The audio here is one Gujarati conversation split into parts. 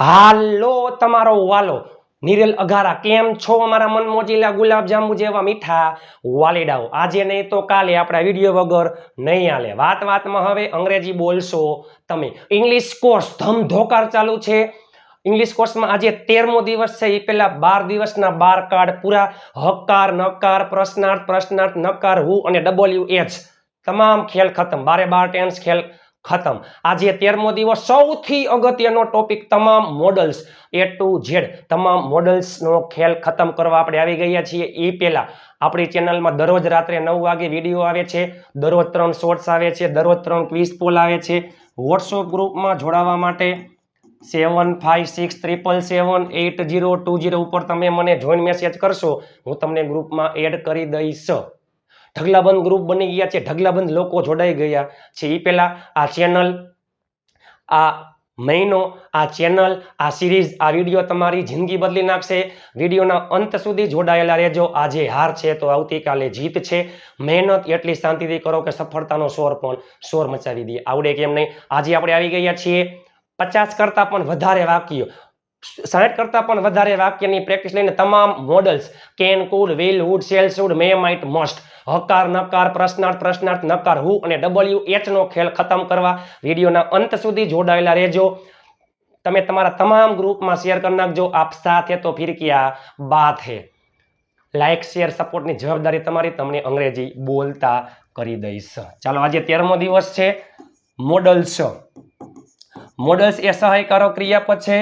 હાલો તમારો વાલો. નિરેલ અઘારા, કેમ છો? અમારા મન મોજીલા ગુલાબજાંબુ જેવા મીઠા વાલીડાઓ. આજે નહીં તો કાલે આપણા વીડિયો વગર નહીં હાલે. વાત વાતમાં હવે અંગ્રેજી બોલશો તમે. ઇંગ્લિશ કોર્સ ધમધોકાર ચાલુ છે. ઇંગ્લિશ કોર્સમાં આજે તેરમો દિવસ છે. એ પહેલાં બાર દિવસના બાર કાર્ડ પૂરા. હકાર, નકાર, પ્રશ્નાર્થ પ્રશ્નાર્થ, નકાર, હું અને ડબલ્યુ એચ તમામ ખેલ ખતમ. બારે બાર ટેન્સ ખેલ ખતમ. આજે તેરમો દિવસ સૌથી અગત્યનો ટોપિક તમામ મોડલ્સ એ ટુ ઝેડ તમામ મોડલ્સનો ખેલ ખતમ કરવા આપણે આવી ગયા છીએ. એ પહેલાં આપણી ચેનલમાં દરરોજ રાત્રે નવ વાગે વીડિયો આવે છે, દરરોજ ત્રણ શોર્ટ્સ આવે છે, દરરોજ ત્રણ ક્વિઝ પોલ આવે છે. વોટ્સઅપ ગ્રુપમાં જોડાવા માટે seven five six triple seven eight zero two zero ઉપર તમે મને જોઈન મેસેજ કરશો. હું તમને ગ્રુપમાં એડ કરી દઈશ. ઢગલાબંધ ગ્રુપ બની ગયા છે. ઢગલાબંધ લોકો જોડાઈ ગયા છે. એ પહેલાં આ ચેનલ આ મહિનો, આ ચેનલ આ સિરીઝ આ વીડિયો તમારી જિંદગી બદલી નાખશે. વિડીયોના અંત સુધી જોડાયેલા રહેજો. આજે હાર છે તો આવતીકાલે જીત છે. મહેનત એટલી શાંતિથી કરો કે સફળતાનો શોર પણ શોર મચાવી દે. આવડે કેમ નહીં? આજે આપણે આવી ગયા છીએ. પચાસ કરતાં પણ વધારે વાક્યો. સાઠ કરતાં પણ વધારે વાક્યની પ્રેક્ટિસ લઈને તમામ models can could will would shall should may might must હકાર, નકાર, પ્રશ્નાર્થ પ્રશ્નાર્થ, નકાર હુ અને ડબલ્યુ એચનો ખેલ ખતમ કરવા વિડીયોના અંત સુધી જોડાયેલા રહેજો. તમે તમારા તમામ ગ્રુપમાં શેર કરી નાખજો. આપ સાથે તો ફિર ક્યા બાત હે. લાઇક શેર સપોર્ટની જવાબદારી તમારી તમને અંગ્રેજી બોલતા કરી દઈશ. ચાલો, આજે તેરમો દિવસ છે. મોડલ્સ મોડલ્સ એ સહાયકારો ક્રિયાપદ છે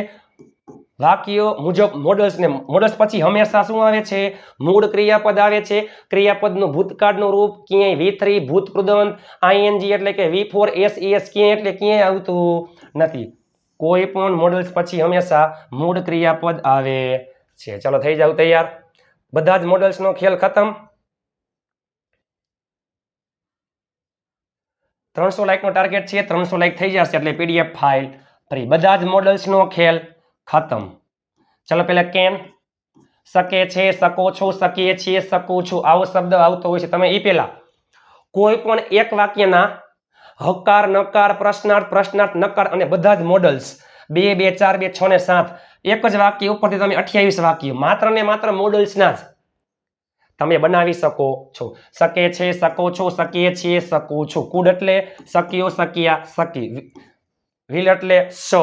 વાક્યો મુજબ મોડલ્સ ને મોડલ્સ પછી હંમેશા શું આવે છે? મૂળ ક્રિયાપદ આવે છે. ક્રિયાપદનું ભૂતકાળનું રૂપ ક્યાંય વી થ્રી ભૂતપ્રદંત આઈએનજી એટલે કે વી ફોર એસ એસ ક્યાંય એટલે ક્યાંય આવતું નથી. કોઈ પણ મોડલ્સ પછી હંમેશા મૂળ ક્રિયાપદ આવે છે. ચલો થઈ જાવ તૈયાર. બધા જ મોડલ્સનો ખેલ ખતમ. ત્રણસો લાઇકનો ટાર્ગેટ છે. ત્રણસો લાઇક થઈ જશે એટલે પીડીએફ ફાઇલ ફ્રી બધા જ મોડલ્સનો ખેલ ખતમ. ચલો પહેલાં કેન શકે છે, શકો છો, શકીએ છીએ, શકું છું. આવો શબ્દ આવતો હોય છે. તમે એ પહેલાં કોઈ પણ એક વાક્યના હકાર, નકાર, પ્રશ્નાર્થ પ્રશ્નાર્થ, નકાર અને બધા જ મોડલ્સ બે બે, ચાર, બે, છ ને સાત એક જ વાક્ય ઉપરથી તમે અઠ્યાવીસ વાક્ય માત્ર ને માત્ર મોડલ્સના જ તમે બનાવી શકો છો. શકે છે, શકો છો, શકીએ છીએ, શકું છું. કુડ એટલે શક્યો શક્યા, શકી. વિલ એટલે સ.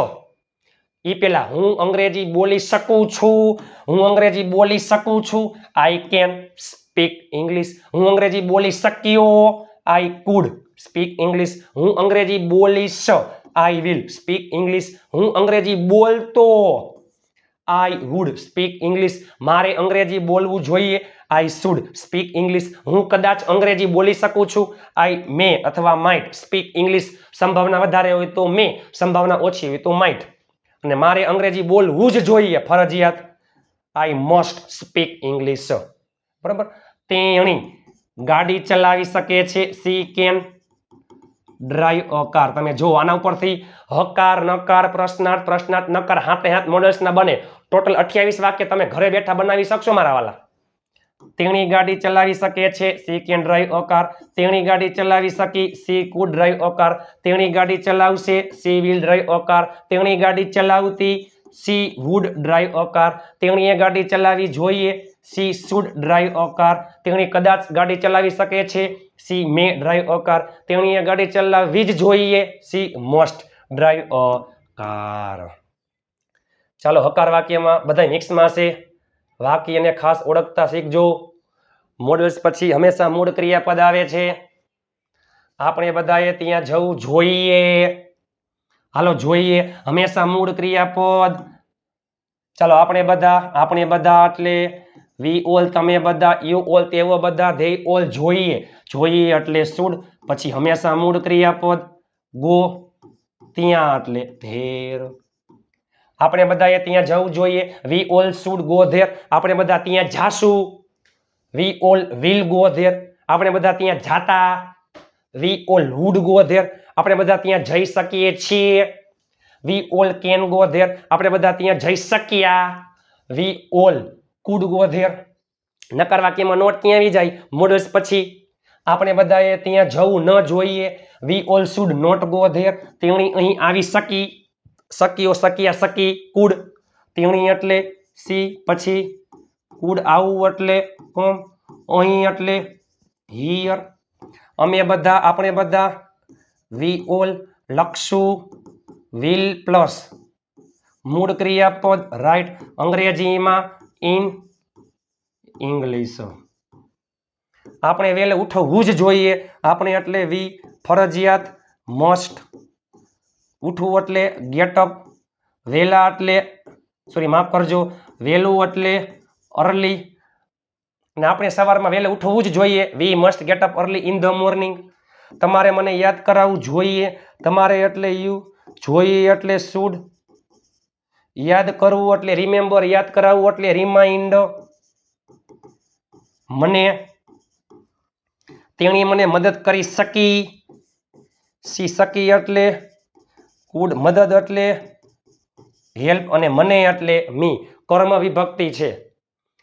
એ પેલા હું અંગ્રેજી બોલી શકું છું, હું અંગ્રેજી બોલી શકું છું. આઈ કેન સ્પીક ઇંગ્લિશ હું અંગ્રેજી બોલી શક્યો? આઈ કુડ સ્પીક ઇંગ્લિશ હું અંગ્રેજી બોલીશ આઈ વિલ સ્પીક ઇંગ્લિશ હું અંગ્રેજી બોલતો? આઈ વુડ સ્પીક ઇંગ્લિશ મારે અંગ્રેજી બોલવું જોઈએ? આઈ શુડ સ્પીક ઇંગ્લિશ હું કદાચ અંગ્રેજી બોલી શકું છું? આઈ મે અથવા માઇટ સ્પીક ઇંગ્લિશ સંભાવના વધારે હોય તો મે સંભાવના ઓછી હોય તો માઇટ અને મારે અંગ્રેજી બોલવું જ જોઈએ, ફરજિયાત. આઈ મસ્ટ સ્પીક ઇંગ્લિશ બરાબર? તેણી ગાડી ચલાવી શકે છે સી કેન ડ્રાઈવ અકાર તમે જો, આના ઉપરથી હકાર, નકાર, પ્રશ્નાર્થ પ્રશ્નાર્થ, નકાર, હાથે હાથ મોડલ્સના બને. ટોટલ અઠ્યાવીસ વાક્ય તમે ઘરે બેઠા બનાવી શકશો, મારા વાલા. તેણી ગાડી ચલાવી શકે છે, she can drive a car તેણી ગાડી ચલાવી શકી, she could drive a car તેણી ગાડી ચલાવશે, she will drive a car તેણી ગાડી ચલાવતી, she would drive a car તેણીએ ગાડી ચલાવી જોઈએ, she should drive a car તેણી કદાચ ગાડી ચલાવી શકે છે, she may drive a car તેણીએ ગાડી ચલાવવી જ જોઈએ, she must drive a car ચાલો, હકાર વાક્યમાં બધા મિક્સમાં છે વાક્યને ખાસ ઓળખતા શીખજો. મોડલ્સ પછી હંમેશા મૂળ ક્રિયાપદ આવે છે. આપણે બધાએ ત્યાં જવું જોઈએ. હાલો, જોઈએ. હંમેશા મૂળ ક્રિયાપદ. ચાલો, આપણે બધા આપણે બધા એટલે વી ઓલ, તમે બધા, યુ ઓલ, તેઓ બધા, ધે ઓલ જોઈએ. જોઈએ એટલે સુડ પછી હંમેશા મૂળ ક્રિયાપદ. ગો. ત્યાં એટલે ધેર. આપણે બધાએ ત્યાં જવું જોઈએ. We all should go there આપણે બધા ત્યાં જાશું. We all will go there આપણે બધા ત્યાં જાતા. We all would go there આપણે બધા ત્યાં જઈ શકીએ છીએ. We all can go there આપણે બધા ત્યાં જઈ શક્યા. We all could go there નકાર વાક્યમાં નોટ ત્યાં આવી જાય? મોડસ પછી. આપણે બધાએ ત્યાં જવું ન જોઈએ. We all should not go there તેણી અહીં આવી શકી. સકીઓ સકિયા સકી કુડ. તેણી એટલે સી, પછી કુડ આવું એટલે કોમ અહીં એટલે હિયર. અમે બધા, આપણે બધા વી ઓલ લખશું વિલ પ્લસ મૂળ ક્રિયાપદ રાઈટ અંગ્રેજીમાં ઇન ઇંગ્લિશ આપણે વહેલે ઉઠવું જ જોઈએ. આપણે એટલે વી ફરજિયાત મસ્ટ ઉઠવું એટલે ગેટઅપ વહેલા એટલે સોરી માફ કરજો, વહેલું એટલે અર્લી ને આપણે સવારમાં વહેલે ઉઠવું જ જોઈએ. We must get up early in the morning તમારે મને યાદ કરાવવું જોઈએ. તમારે એટલે યુ જોઈએ એટલે શુડ યાદ કરવું એટલે રિમેમ્બર યાદ કરાવવું એટલે રિમાઇન્ડ મને તેણી મને મદદ કરી શકી. સી શકી એટલે કુડ મદદ એટલે, હેલ્પ અને મને એટલે મી. કર્મ વિભક્તિ છે.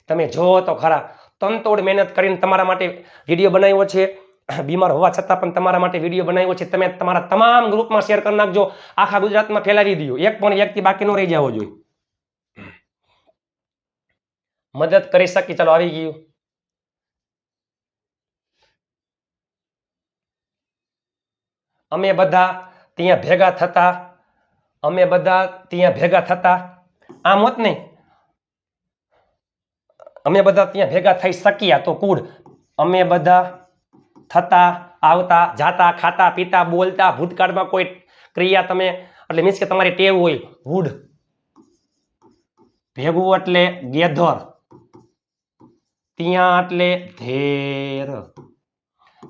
તમે જોવો તો ખરા, તનતોડ મહેનત કરીને તમારા માટે વીડિયો બનાવ્યો છે. બીમાર હોવા છતાં પણ તમારા માટે વીડિયો બનાવ્યો છે. તમે તમારા તમામ ગ્રુપમાં શેર કરી નાખજો. આખા ગુજરાતમાં ફેલાવી દો એક પણ વ્યક્તિ બાકી ન રહી જવો જોઈએ. મદદ કરી શકી. ચાલો આવી ગયું. અમે બધા ત્યાં ભેગા થતા, અમે બધા ત્યાં ભેગા થતા. આમ હોત નહીં અમે બધા ત્યાં ભેગા થઈ શક્યા તો કુડ અમે બધા થતા, આવતા, જાતા, ખાતા, પીતા, બોલતા, ભૂતકાળમાં કોઈ ક્રિયા તમે, એટલે મીન્સ કે તમારી ટેવ હોય વુડ ભેગું એટલે ગેધર. ત્યાં એટલે ધેર.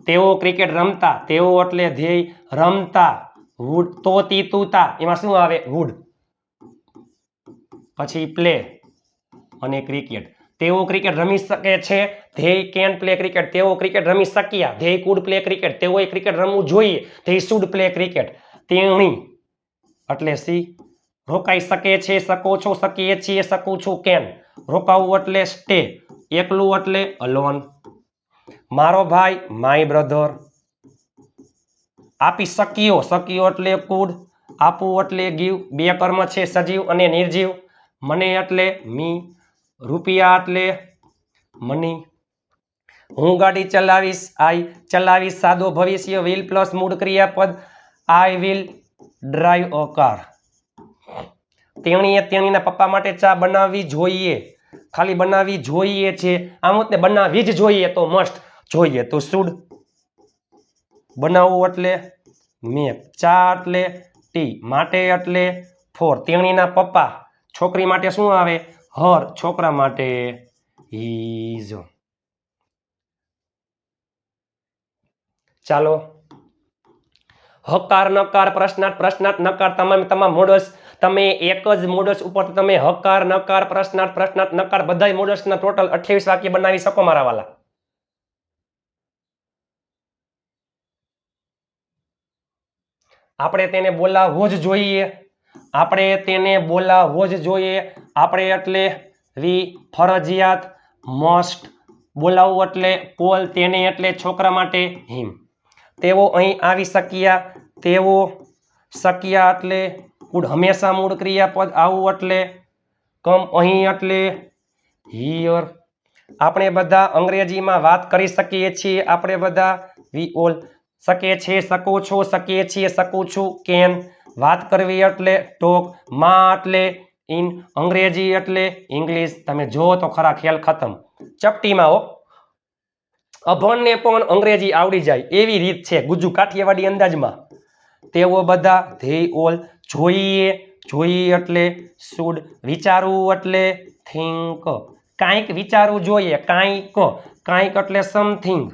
તેઓ ક્રિકેટ રમતા, તેઓ એટલે ધ્યેય રમતા. વુડ તો તુતા એમાં શું આવે? વુડ પછી પ્લે અને ક્રિકેટ તેઓ ક્રિકેટ રમી શકે છે. ધ્યેય કેન પ્લે ક્રિકેટ તેઓ ક્રિકેટ રમી શક્યા. ધ્યેય કુડ પ્લે ક્રિકેટ તેઓએ ક્રિકેટ રમવું જોઈએ. ધ્યેય શુડ પ્લે ક્રિકેટ તેણી એટલે સી રોકાઈ શકે છે, શકો છો, શકીએ છીએ, શકું છું કેન રોકાવું એટલે સ્ટે એકલું એટલે અલોન મારો ભાઈ માય બ્રધર આપી શક્યો શક્યો એટલે કુડ આપવું એટલે ગીવ, બે કર્મ છે, સજીવ અને નિર્જીવ. મને એટલે મી, રૂપિયા એટલે મની. હું ગાડી ચલાવીશ, આઈ ચલાવીશ, સાદો ભવિષ્ય વિલ પ્લસ મૂળ ક્રિયાપદ I will drive a car તેણીએ તેણીના પપ્પા માટે ચા બનાવવી જોઈએ. ખાલી બનાવવી જોઈએ છે. આમ ને બનાવવી જ જોઈએ તો મસ્ટ જોઈએ. તો શુડ બનાવવું એટલે? મેપ ચા એટલે, ટી માટે એટલે, ફોર તેણીના પપ્પા. છોકરી માટે શું આવે? હર છોકરા માટે. ઇઝ ચાલો. હકાર, નકાર, પ્રશ્નાર્થ પ્રશ્નાર્થ, નકાર, તમામ તમામ મોડલ્સ તમે એક જ મોડલ્સ ઉપર તમે હકાર, નકાર, પ્રશ્નાર્થ પ્રશ્નાર્થ, નકાર બધા મોડલ્સના ટોટલ અઠ્યાવીસ વાક્ય બનાવી શકો મારા વાલા. આપણે તેને બોલાવવો જ જોઈએ. આપણે તેને બોલાવવો જ જોઈએ. આપણે એટલે વી ફરજિયાત મસ્ટ બોલાવવું એટલે કોલ તેને એટલે છોકરા માટે હિમ. તેઓ અહીં આવી શક્યા. તેઓ શક્યા એટલે કુડ હંમેશા મૂળ ક્રિયાપદ આવું એટલે કમ અહીં એટલે હિયર. આપણે બધા અંગ્રેજીમાં વાત કરી શકીએ છીએ. આપણે બધા વી ઓલ શકે છે, શકો છો, શકીએ છીએ, શકું છું કેન વાત કરવી એટલે ટોક, માં એટલે ઇન, અંગ્રેજી એટલે ઇંગ્લિશ. તમે જો તો ખરા ખ્યાલ ખતમ. ચપટીમાં હો. અભણને પણ અંગ્રેજી આવડી જાય એવી રીત છે ગુજુ કાઠિયાવાડી અંદાજમાં. તેઓ બધા ધે ઓલ જોઈએ જોઈએ એટલે શુડ વિચારવું એટલે થિંક. કાંઈક વિચારવું જોઈએ, કાંઈક. કાંઈક એટલે સમથિંગ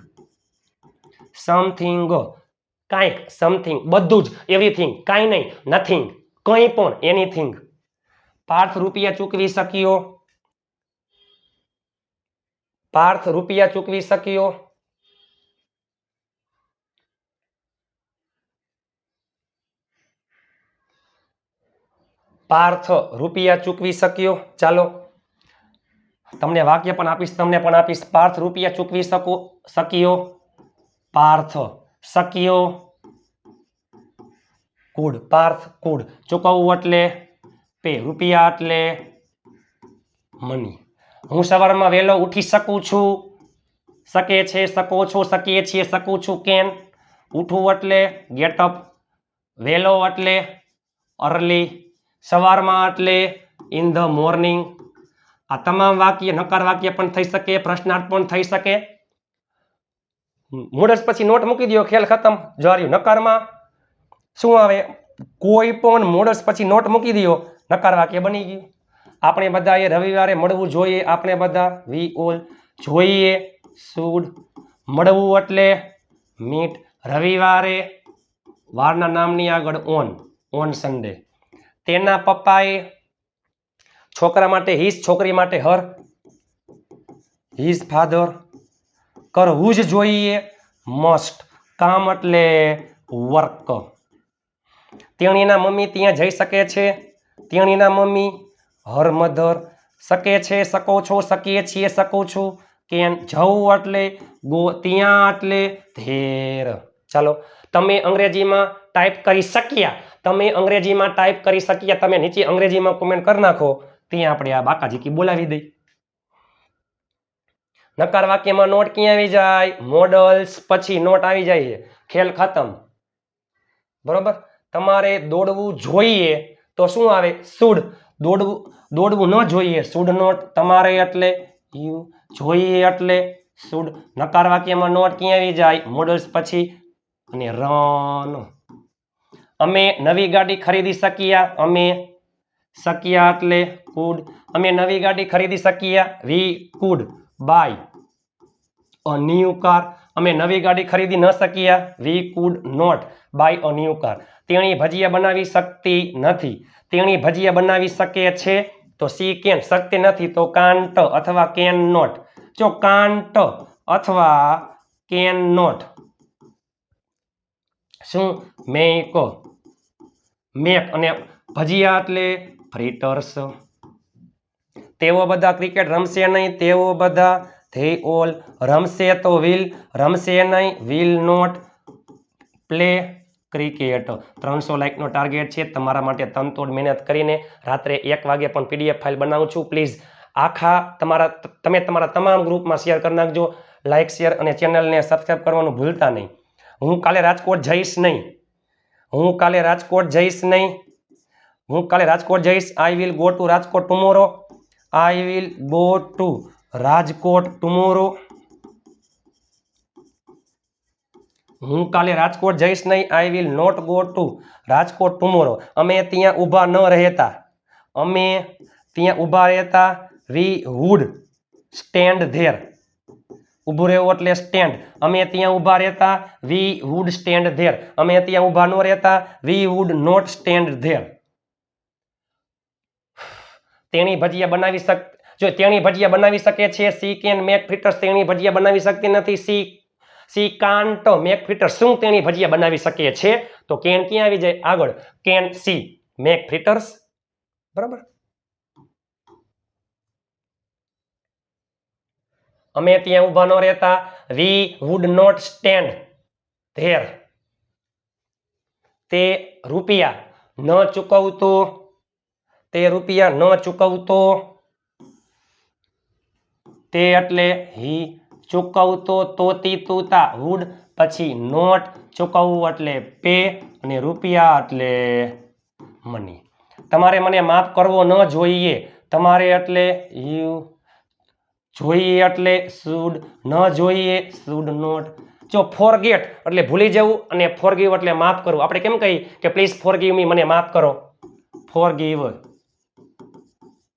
સમથિંગ કાંઈક સમથિંગ બધું જ એવરીથિંગ કાંઈ નહીં નથિંગ કંઈ પણ એનીથિંગ પાર્થ રૂપિયા ચૂકવી શક્યો? પાર્થ રૂપિયા ચૂકવી શક્યો? પાર્થ રૂપિયા ચૂકવી શક્યો? ચાલો. તમને વાક્ય પણ આપીશ, તમને પણ આપીશ. પાર્થ રૂપિયા ચૂકવી શકો, શક્યો? પાર્થ શક્યો કુડ પાર્થ કુડ ચૂકવવું એટલે પે, રૂપિયા એટલે મની. હું સવારમાં વહેલો ઉઠી શકું છું. શકે છે, શકો છો, શકીએ છીએ, શકું છું કેન ઉઠવું એટલે ગેટઅપ વહેલો એટલે અર્લી સવારમાં એટલે ઇન ધ મોર્નિંગ આ તમામ વાક્ય, નકાર વાક્ય પણ થઈ શકે, પ્રશ્નાર્થ પણ થઈ શકે. મૂળસ પછી નોટ મૂકી દો ખેલ ખતમ જોર્યું નકારમાં. શું આવે? કોઈ પણ મૂળસ પછી નોટ મૂકી દો નકાર વાક્ય બની ગયું? આપણે બધાએ રવિવારે મળવું જોઈએ, આપણે બધા. વી ઓલ જોઈએ શુડ મળવું એટલે મીટ રવિવારે. વારના નામની આગળ ઓન ઓન સન્ડે તેના પપ્પાએ છોકરા માટે હિસ છોકરી માટે હર હિઝ ફાધર કરવું જ જોઈએ. મસ્ટ કામ એટલે વર્ક તેણીના મમ્મી ત્યાં જઈ શકે છે. તેણીના મમ્મી હર મધર શકે છે. શકો છો, શકીએ છીએ, શકું છું. કેન જવું એટલે ગો, ત્યાં એટલે ધેર ચાલો, તમે અંગ્રેજીમાં ટાઈપ કરી શક્યા. તમે અંગ્રેજીમાં ટાઈપ કરી શક્યા. તમે નીચે અંગ્રેજીમાં કોમેન્ટ કરી નાખો. ત્યાં આપણે આ બાકાજીકી બોલાવી દઈ. નકાર વાક્યમાં નોટ ક્યાં આવી જાય? મોડલ્સ પછી નોટ આવી જાય ખેલ ખતમ. બરોબર? તમારે દોડવું જોઈએ તો શું આવે? સુડ. દોડવું દોડવું ન જોઈએ. સુડ નોટ તમારે એટલે, યુ, જોઈએ એટલે સુડ. નકાર વાક્યમાં નોટ ક્યાં આવી જાય? મોડલ્સ પછી. અને રન અમે નવી ગાડી ખરીદી શક્યા? અમે શક્યા એટલે કુડ અમે નવી ગાડી ખરીદી શક્યા? We could buy. A new car અમે નવી ગાડી ખરીદી ન શક્યા we could not buy a new car તેણી ભજીયા બનાવી શકતી નથી. તેણી ભજીયા બનાવી શકે છે તો સી કેન. શકતી નથી તો કાન્ટ અથવા કેન નોટ. જો કાન્ટ અથવા કેન નોટ. શું? મેક. મેક. અને ભજીયા એટલે ફ્રીટર્સ. તેઓ બધા ક્રિકેટ રમશે નહીં, તેઓ બધા ધે ઓલ રમશે તો વિલ, રમશે નહીં, વિલ નોટ પ્લે ક્રિકેટ. ત્રણસો લાઇકનો ટાર્ગેટ છે, તમારા માટે તનતોડ મહેનત કરીને રાત્રે એક વાગે પણ પીડીએફ ફાઇલ બનાવું છું. પ્લીઝ, આખા તમારા, તમે તમારા તમામ ગ્રુપમાં શેર કરી નાખજો, લાઇક, શેર અને ચેનલને સબસ્ક્રાઈબ કરવાનું ભૂલતા નહીં. હું કાલે રાજકોટ જઈશ નહીં. હું કાલે રાજકોટ જઈશ નહીં. હું કાલે રાજકોટ જઈશ. I will go to Rajkot tomorrow I will go to Rajkot tomorrow હું કાલે રાજકોટ જઈશ નહીં. I will not go to Rajkot tomorrow અમે ત્યાં ઊભા ન રહેતા. અમે ત્યાં ઊભા રહેતા. વી વુડ સ્ટેન્ડ ધેર ઊભું રહેવું એટલે સ્ટેન્ડ અમે ત્યાં ઊભા રહેતા. વી વુડ સ્ટેન્ડ ધેર અમે ત્યાં ઊભા ન રહેતા. We would not stand there તેણી ભજીયા બનાવી શક, જો તેણી ભજીયા બનાવી શકે છે સી કેન મેક ફિટર્સ તેણી ભજીયા બનાવી શકતી નથી she she can't make fritter શું તેણી ભજીયા બનાવી શકે છે? તો કેન ક્યાં આવી જાય? આગળ. Can see. મેક ફિટર્સ બરાબર? અમે ત્યાં ઊભા ન રહેતા. We would not stand there. તે રૂપિયા ન ચૂકવતો. તે રૂપિયા ન ચૂકવતો. તે એટલે હી ચૂકવતો તોતી તૂતા વુડ પછી નોટ ચૂકવવું એટલે પે અને રૂપિયા એટલે મની. તમારે મને માફ કરવો ન જોઈએ. તમારે એટલે યુ જોઈએ એટલે શુડ, ન જોઈએ શુડ નોટ. જો ફોરગેટ એટલે ભૂલી જવું અને ફોરગીવ એટલે માફ કરવું. આપણે કેમ કહીએ કે પ્લીઝ ફોરગીવ મી, મને માફ કરો. Forgive.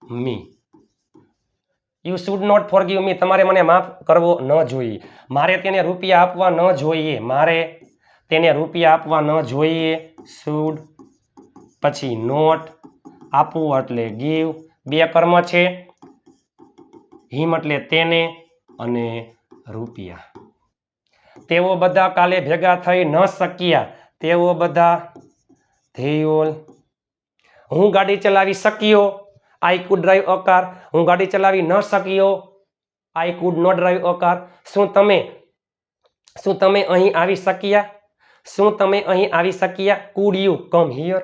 Me you should not forgive me તમારે મને માફ કરવો ન જોઈએ. મારે તેને રૂપિયા આપવા ન જોઈએ. મારે તેને રૂપિયા આપવા ન જોઈએ. શુડ પછી નોટ આપવું એટલે ગીવ બે કર્મ છે. હિમ એટલે તેને અને રૂપિયા. તેઓ બધા કાલે ભેગા થઈ ન શક્યા. તેઓ બધા ધેયોલ. હું ગાડી ચલાવી શક્યો? I could drive a car હું ગાડી ચલાવી ન શક્યો. I could no drive a car શું તમે શું તમે અહીં આવી શક્યા? શું તમે અહીં આવી શક્યા? કુડ યુ કમ હિયર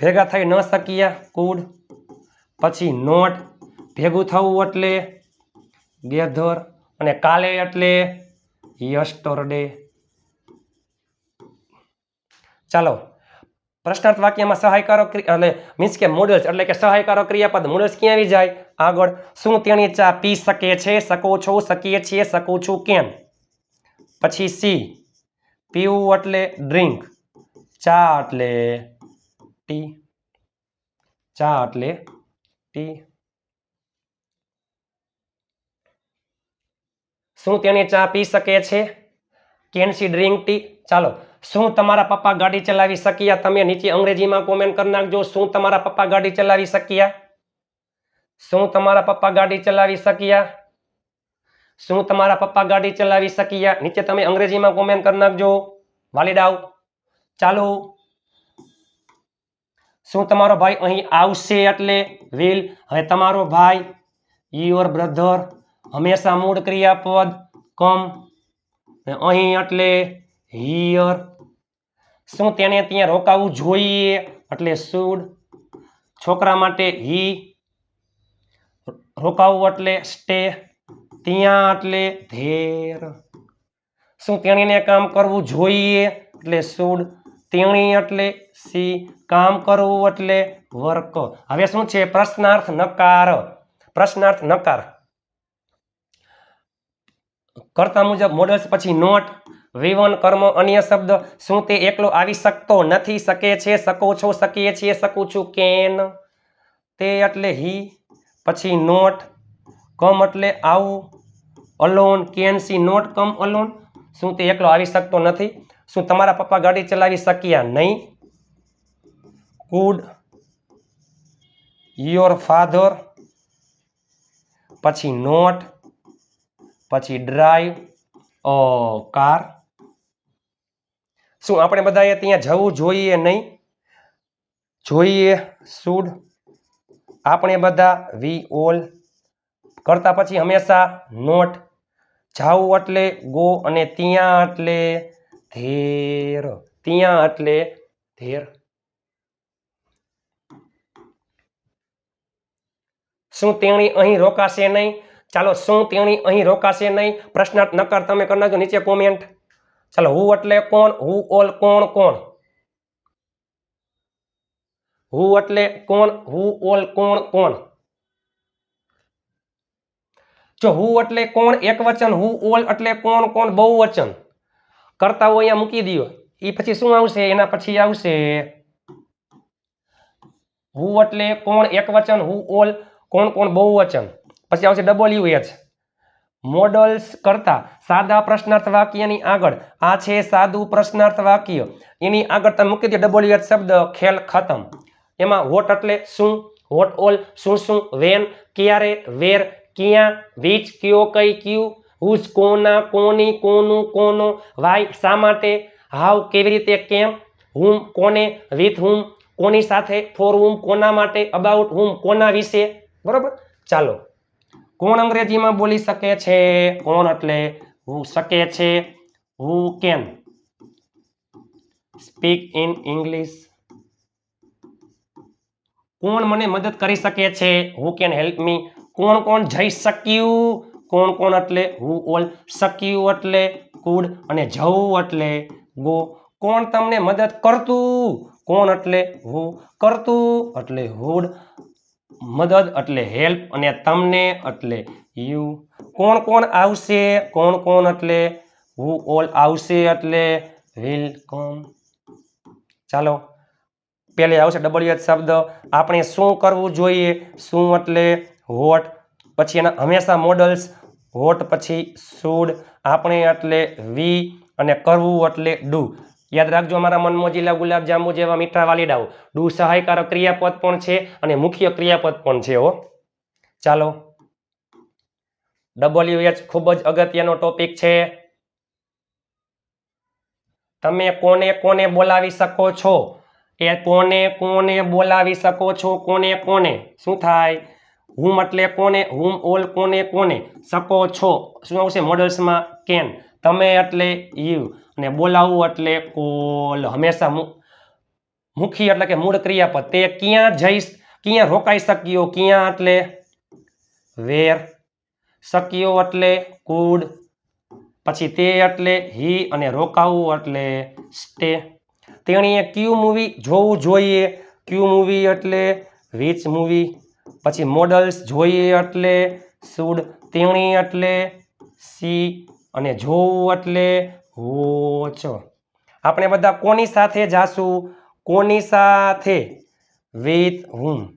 ભેગા થઈ ન શક્યા? કુડ પછી નોટ ભેગું થવું એટલે ગેધર અને કાલે એટલે યસ્ટરડે ચાલો પ્રશ્નાર્થ વાક્યમાં સહાયકારો ક્રિ- એટલે મીન્સ કે મોડલ્સ, એટલે કે સહાયકારો ક્રિયાપદ, મોડલ્સ ક્યાં આવી જાય? આગળ. શું તેણી ચા પી શકે છે, શકો છો, શકીએ છીએ, શકું છું કેમ? પછી સી. પીવું એટલે ડ્રિંક. ચા એટલે ટી. ચા એટલે ટી. શું તેણી ચા પી શકે છે? Can she drink tea? ચાલો. શું તમારા પપ્પા ગાડી ચલાવી શક્યા? તમે નીચે અંગ્રેજીમાં કોમેન્ટ કરી નાખજો. શું તમારા પપ્પા ગાડી ચલાવી શક્યા? શું તમારા પપ્પા ગાડી ચલાવી શક્યા? શું તમારા પપ્પા ગાડી ચલાવી શક્યા? નીચે તમે અંગ્રેજીમાં કોમેન્ટ કરી નાખજો. વાલીડાવ ચાલો. શું તમારો ભાઈ અહીં આવશે એટલે? વિલ હવે તમારો ભાઈ યોર બ્રધર હંમેશા મૂળ ક્રિયાપદ કમ ને અહીં એટલે હિયર શું તેને ત્યાં રોકાવું જોઈએ? એટલે શુડ છોકરા માટે હી રોકાવું એટલે સ્ટે ત્યાં એટલે ધેર. શું તેણીને કામ કરવું જોઈએ? એટલે શુડ તેણી એટલે સી કામ કરવું એટલે વર્ક. હવે શું છે? પ્રશ્નાર્થ નકાર. પ્રશ્નાર્થ નકાર. કરતા મુજબ મોડલ્સ પછી નોટ વિવન કર્મ અન્ય શબ્દ, શું તે એકલો આવી શકતો નથી, શકે છે, શકો છો, શકીએ છીએ, શકું છું કેન? તે એટલે હી, પછી નોટ, કમ એટલે આવું, alone, can she, not, come, alone, શું તે એકલો આવી શકતો નથી? શું તમારા પપ્પા ગાડી ચલાવી શક્યા નહીં? કુડ યોર ફાધર, પછી નોટ, પછી ડ્રાઈવ, અ, કાર. શું આપણે બધાએ ત્યાં જવું જોઈએ નહીં? જોઈએ શુડ આપણે બધા વી ઓલ. કરતા પછી હંમેશા નોટ. જાવું એટલે ગો અને ત્યાં એટલે ધેર. ત્યાં એટલે ધેર. શું તેણી અહીં રોકાશે નહીં? ચાલો, શું તેણી અહીં રોકાશે નહીં? પ્રશ્નાર્થ નકાર તમે કરી નાખજો નીચે કોમેન્ટ ચાલો, હુ એટલે કોણ, હુ ઓલ કોણ કોણ? હુ એટલે કોણ, હુ ઓલ કોણ કોણ? જો, હુ એટલે કોણ એક વચન હુ ઓલ એટલે કોણ કોણ બહુ વચન કરતા હોય અહીંયા મૂકી દો એ પછી શું આવશે? એના પછી આવશે હુ એટલે કોણ એક વચન હુ ઓલ કોણ કોણ બહુ વચન પછી આવશે ડબલ્યુ એચ મોડલ્સ કરતા સાદા પ્રશ્નાર્થ વાક્યની આગળ, આ છે સાદું પ્રશ્નાર્થ વાક્ય. એની આગળ તમે મૂકી દો ડબોલિયત શબ્દ, ખેલ ખતમ. એમાં વોટ એટલે શું? વોટ ઓલ શું શું? વેન, ક્યારે, વેર, ક્યાં વીચ કયો, કઈ, કયું? હુઝ, કોના, કોની, કોનું, કોનો? વાય, શા માટે? હાવ કેવી રીતે, કેમ? હુમ, કોને? વિથ હુમ, કોની સાથે? ફોર હુમ, કોના માટે? અબાઉટ હુમ, કોના વિશે? બરોબર? ચાલો. કોણ અંગ્રેજીમાં બોલી શકે છે? કોણ એટલે હું શકે છે? Who can speak in English કોણ મને મદદ કરી શકે છે? હુ કેન હેલ્પ મી કોણ કોણ જઈ શક્યું? કોણ કોણ એટલે હુ ઓલ શક્યું એટલે કુડ અને જવું એટલે ગો કોણ તમને મદદ કરતું? કોણ એટલે હુ કરતું? એટલે હુડ મદદ એટલે હેલ્પ અને તમને એટલે યુ. કોણ કોણ આવશે? કોણ કોણ એટલે? હુ ઓલ આવશે એટલે? વિલ કોમ ચાલો. પહેલે આવશે ડબલ્યુ શબ્દ. આપણે શું કરવું જોઈએ? શું એટલે? વોટ પછી એના હંમેશા મોડલ્સ વોટ પછી શુડ આપણે એટલે વી અને કરવું એટલે ડુ યાદ રાખજો, અમારા મનમોજીલા ગુલાબજાંબુ જેવા મીઠા વાલીડાઓ. ડુ સહાયકારક ક્રિયાપદ પણ છે અને મુખ્ય ક્રિયાપદ પણ છે હો. ચાલો. ડબલ્યુ એચ ખૂબ જ અગત્યનો ટોપિક છે. તમે કોને કોને બોલાવી શકો છો? એ કોને કોને બોલાવી શકો છો? કોને કોને? શું થાય? હુમ એટલે કોને? હુમ ઓલ કોને કોને? શકો છો. શું આવશે? મોડલ્સમાં કેન. તમે એટલે યુ. અને બોલાવવું એટલે કોલ હંમેશા મુખી એટલે કે મૂળ ક્રિયાપદ. તે ક્યાં જઈશ, ક્યાં રોકાઈ શક્યો ક્યાં એટલે? વેર શક્યો એટલે કુડ, પછી તે એટલે હી અને રોકાવું એટલે સ્ટે. તેણીએ ક્યુ મૂવી જોવું જોઈએ? ક્યુ મૂવી એટલે વિચ મૂવી, પછી મોડલ્સ જોઈએ એટલે શુડ, તેણી એટલે સી અને જોવું એટલે વોચ આપણે બધા કોની સાથે જાશું? કોની સાથે? વિથ હુમ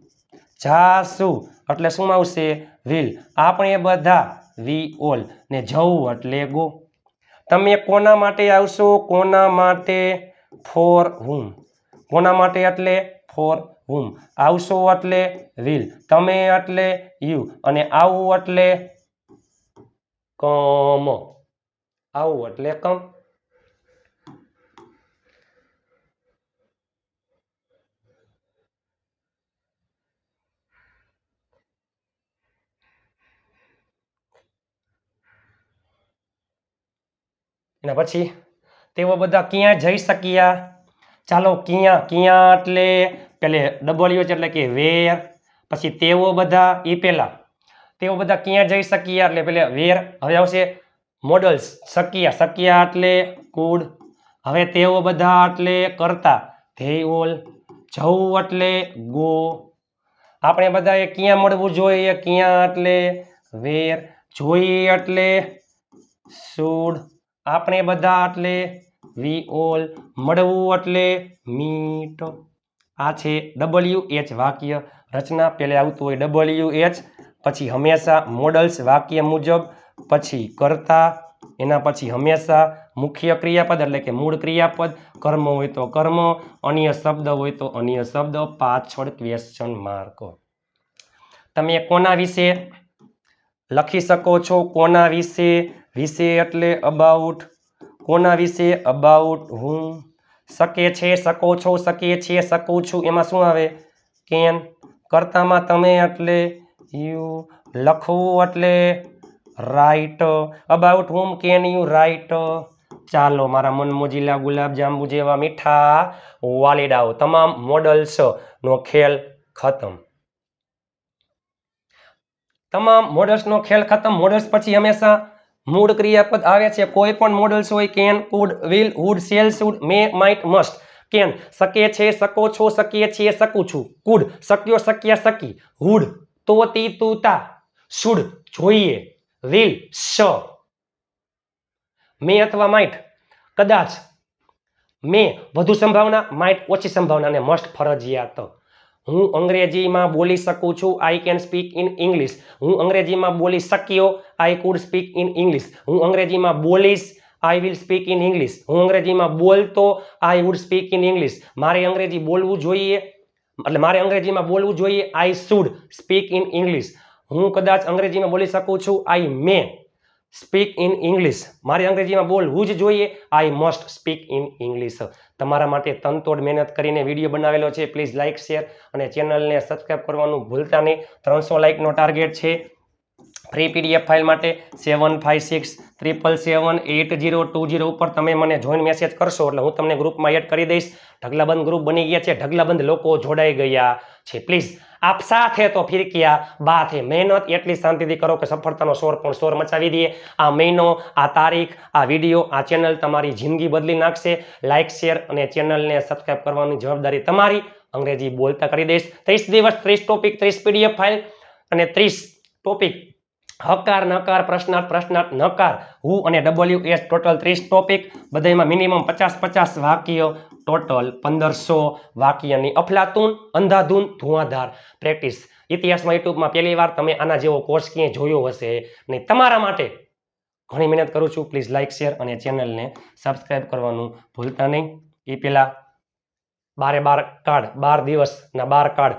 જાશું. એટલે શું આવશે? વિલ. આપણે બધા વી ઓલ. ને જવું એટલે ગો. તમે કોના માટે આવશો? કોના માટે? ફોર હુમ કોના માટે એટલે? ફોર હુમ આવશો એટલે વિલ. તમે એટલે યુ. અને આવું એટલે કમ. આવું એટલે કમ એના પછી તેઓ બધા ક્યાં જઈ શક્યા? ચાલો ક્યાં ક્યાં એટલે પેલે ડબલ્યુ એટલે કે વેર, પછી તેઓ બધા એ પેલા. તેઓ બધા ક્યાં જઈ શક્યા એટલે પેલે વેર. હવે આવશે મોડલ્સ. શક્યા શક્યા એટલે કુડ. હવે તેઓ બધા એટલે કરતા. They all. જવું એટલે ગો. આપણે બધાએ ક્યાં મળવું જોઈએ? ક્યાં એટલે વેર. જોઈએ એટલે શુડ આપણે બધા એટલે વી ઓલ. મળવું એટલે મીટ. આ છે ડબલ્યુ એચ વાક્ય. રચના પહેલે આવતું હોય ડબલ્યુ એચ, પછી હંમેશા મોડલ્સ વાક્ય મુજબ પછી કરતા, એના પછી હંમેશા મુખ્ય ક્રિયાપદ એટલે કે મૂળ ક્રિયાપદ, કર્મ હોય તો કર્મ, અન્ય શબ્દ હોય તો અન્ય શબ્દ, પાછળ ક્વેશ્ચન માર્ક તમે કોના વિશે લખી શકો છો? કોના વિશે? વિશે એટલે અબાઉટ કોના વિશે? અબાઉટ હું શકે છે, શકો છો શકે છે શકું છું. એમાં શું આવે? કેન કરતામાં તમે એટલે યુ લખવું એટલે write about whom can you write ચાલો, મારા મનમોજીલા ગુલાબજાંબુ જેવા મીઠા વાલીડાઓ, તમામ મોડલ્સ નો ખેલ ખતમ. તમામ મોડલ્સનો ખેલ ખતમ. મોડલ્સ પછી હંમેશા મૂળ ક્રિયાપદ આવે છે. કોઈ પણ મોડલ્સ હોય can could will would shall should may might must can શકે છે, શકો છો, શકીએ છીએ, શકું છું. કુડ શક્યો, શક્યા, શકી. હુડ તી તું તા શુડ જોઈએ. વિલ શ મે અથવા માઇટ કદાચ મે વધુ સંભાવના માઇટ ઓછી સંભાવના અને મસ્ટ ફરજિયાત. હું અંગ્રેજીમાં બોલી શકું છું I can speak in English હું અંગ્રેજીમાં બોલી શક્યો I could speak in English હું અંગ્રેજીમાં બોલીશ I will speak in English હું અંગ્રેજીમાં બોલતો I would speak in English મારે અંગ્રેજી બોલવું જોઈએ, એટલે મારે અંગ્રેજીમાં બોલવું જોઈએ I should speak in English હું કદાચ અંગ્રેજીમાં બોલી શકું છું I may speak in English મારે અંગ્રેજીમાં બોલવું જ જોઈએ. I must speak in English તમારા માટે તનતોડ મહેનત કરીને વીડિયો બનાવેલો છે. પ્લીઝ લાઇક શેર અને ચેનલને સબસ્ક્રાઈબ કરવાનું ભૂલતા નહીં. ત્રણસો લાઇકનો ટાર્ગેટ છે. ફ્રી પીડીએફ ફાઇલ માટે seven five six triple seven eight zero two zero ઉપર તમે મને જોઈન મેસેજ કરશો. એટલે હું તમને ગ્રુપમાં એડ કરી દઈશ. ઢગલાબંધ ગ્રુપ બની ગયા છે. ઢગલાબંધ લોકો જોડાઈ ગયા છે. પ્લીઝ આપ સાથે તો ફિરકિયા બાથે મહેનત, એટલી શાંતિથી કરો કે સફળતાનો શોર પણ શોર મચાવી દઈએ. આ મહિનો, આ તારીખ, આ વીડિયો, આ ચેનલ તમારી જિંદગી બદલી નાખશે. લાઇક શેર અને ચેનલને સબસ્ક્રાઈબ કરવાની જવાબદારી તમારી. અંગ્રેજી બોલતા કરી દઈશ. ત્રીસ દિવસ, ત્રીસ ટોપિક ત્રીસ પીડીએફ ફાઇલ અને ત્રીસ ટોપિક હકાર, નકાર, પ્રશ્નાર્થ પ્રશ્નાર્થ, નકાર. હું અને ડબલ્યુ એસ ટોટલ ત્રીસ ટોપિક બધામાં મિનિમમ પચાસ પચાસ વાક્ય ટોટલ પંદરસો વાક્યની અફલાતુન, અંધાધૂન, ધુઆધાર. પ્રેક્ટિસ ઇતિહાસમાં, યુટ્યુબમાં પહેલી વાર તમે આના જેવો કોર્સ ક્યાંય જોયો હશે? નહીં તમારા માટે ઘણી મહેનત કરું છું. પ્લીઝ લાઇક શેર અને ચેનલને સબસ્ક્રાઈબ કરવાનું ભૂલતા નહીં. એ પહેલાં બારે બાર કાર્ડ બાર દિવસના બાર કાર્ડ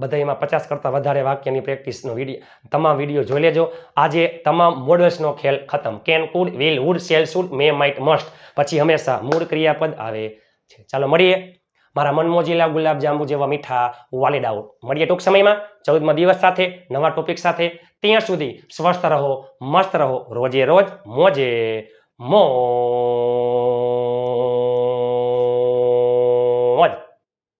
બધા એમાં પચાસ કરતાં વધારે વાક્યની પ્રેક્ટિસનો વીડિયો, તમામ વીડિયો જોઈ લેજો. આજે તમામ મોડલ્સનો ખેલ ખતમ. Can could will would shall should may might must પછી હંમેશા મૂળ ક્રિયાપદ આવે છે. ચાલો મળીએ. મારા મનમોજીલા ગુલાબજાંબુ જેવા મીઠા વાલીડાઓ. મળીએ ટૂંક સમયમાં. ચૌદમાં દિવસ સાથે, નવા ટોપિક સાથે. ત્યાં સુધી સ્વસ્થ રહો, મસ્ત રહો. રોજે રોજ મોજે મોર